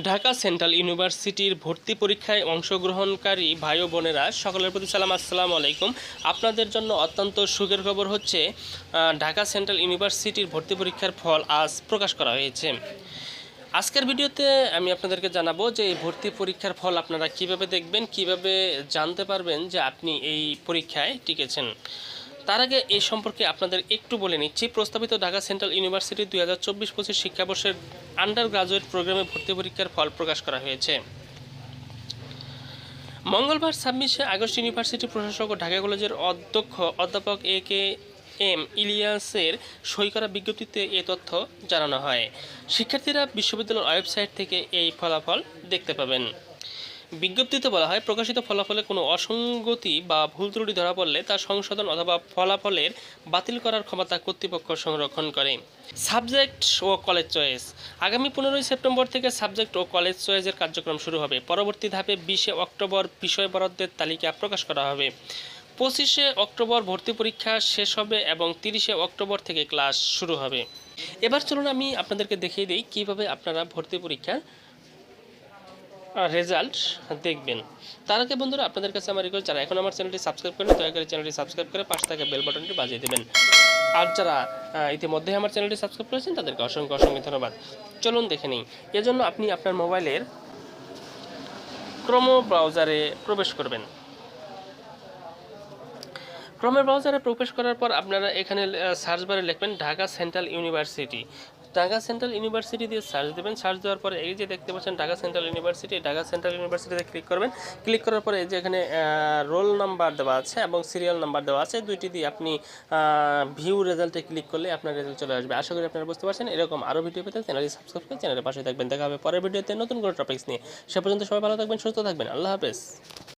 Dhaka central ইউনিভার্সিটির ভর্তি পরীক্ষায় অংশগ্রহণকারী ভাই ও বোনেরা, সকলের প্রতি সালাম, আসসালামু আলাইকুম। আপনাদের জন্য অত্যন্ত সুখের খবর হচ্ছে ঢাকা সেন্ট্রাল ইউনিভার্সিটির ভর্তি পরীক্ষার ফল আজ প্রকাশ করা হয়েছে। আজকের ভিডিওতে আমি আপনাদেরকে জানাব যে এই ভর্তি পরীক্ষার ফল আপনারা কীভাবে দেখবেন, কীভাবে জানতে পারবেন যে আপনি এই পরীক্ষায় টিকেছেন। তার আগে এ সম্পর্কে আপনাদের একটু বলে নিচ্ছি। প্রস্তাবিত ঢাকা সেন্ট্রাল ইউনিভার্সিটি দুই হাজার চব্বিশ পঁচিশ শিক্ষাবর্ষের আন্ডার গ্রাজুয়েট প্রোগ্রামে ভর্তি পরীক্ষার ফল প্রকাশ করা হয়েছে। মঙ্গলবার ছাব্বিশে আগস্ট ইউনিভার্সিটি প্রশাসক ও ঢাকা কলেজের অধ্যক্ষ অধ্যাপক এ কে এম ইলিয়াসের সই করা বিজ্ঞপ্তিতে এ তথ্য জানানো হয়। শিক্ষার্থীরা বিশ্ববিদ্যালয়ের ওয়েবসাইট থেকে এই ফলাফল দেখতে পাবেন। বিজ্ঞপ্তিতে বলা হয়, প্রকাশিত ফলাফলে কোনো অসঙ্গতি বা ভুল ত্রুটি ধরা পড়লে তা সংশোধন অথবা ফলাফলের বাতিল করার ক্ষমতা কর্তৃপক্ষ সংরক্ষণ করে। সাবজেক্ট ও কলেজ চয়েস। আগামী পনেরোই সেপ্টেম্বর থেকে সাবজেক্ট ও কলেজ চয়েসের কার্যক্রম শুরু হবে। পরবর্তী ধাপে বিশে অক্টোবর বিষয় বরাদ্দের তালিকা প্রকাশ করা হবে। পঁচিশে অক্টোবর ভর্তি পরীক্ষা শেষ হবে এবং তিরিশে অক্টোবর থেকে ক্লাস শুরু হবে। এবার চলুন আমি আপনাদেরকে দেখিয়ে দিই কীভাবে আপনারা ভর্তি পরীক্ষার রেজাল্ট দেখবেন। তার আগে বন্ধুরা, আপনাদের কাছে আমার রিকোয়েস্ট যারা এখন আমার চ্যানেলটি সাবস্ক্রাইব করেন, দয়া করে চ্যানেলটি সাবস্ক্রাইব করে পাশে থাকা বেল বাটনটি বাজিয়ে দেবেন। আর যারা ইতিমধ্যে আমার চ্যানেলটি সাবস্ক্রাইব করেছেন, তাদেরকে অসংখ্য অসংখ্য ধন্যবাদ। চলুন দেখে নিই। এজন্য আপনি আপনার মোবাইলের ক্রোমো ব্রাউজারে প্রবেশ করবেন। ক্রমের ব্রাউজারে প্রবেশ করার পর আপনারা এখানে সার্চ বারে লিখবেন, Dhaka Central University Dhaka Central University দিয়ে সার্চ দেবেন সার্চ দেওয়ার পরে এই যে দেখতে পাচ্ছেন Dhaka Central University, Dhaka Central ইউনিভার্সিটিতে ক্লিক করবেন। ক্লিক করার পরে এই যে এখানে রোল নাম্বার দেওয়া আছে এবং সিরিয়াল নাম্বার দেওয়া আছে। দুইটি দিয়ে আপনি ভিউ রেজাল্টে ক্লিক করলে আপনার রেজাল্ট চলে আসবে। আশা করি আপনারা বুঝতে পারছেন। এরকম আরও ভিডিও পেতে চ্যানেলটি সাবস্ক্রাইব করে চ্যানেলের পাশে থাকবেন। দেখা হবে পরের ভিডিওতে নতুন কোনো টপিক্স নিয়ে। সে পর্যন্ত সবাই ভালো থাকবেন, সুস্থ থাকবেন। আল্লাহ হাফেজ।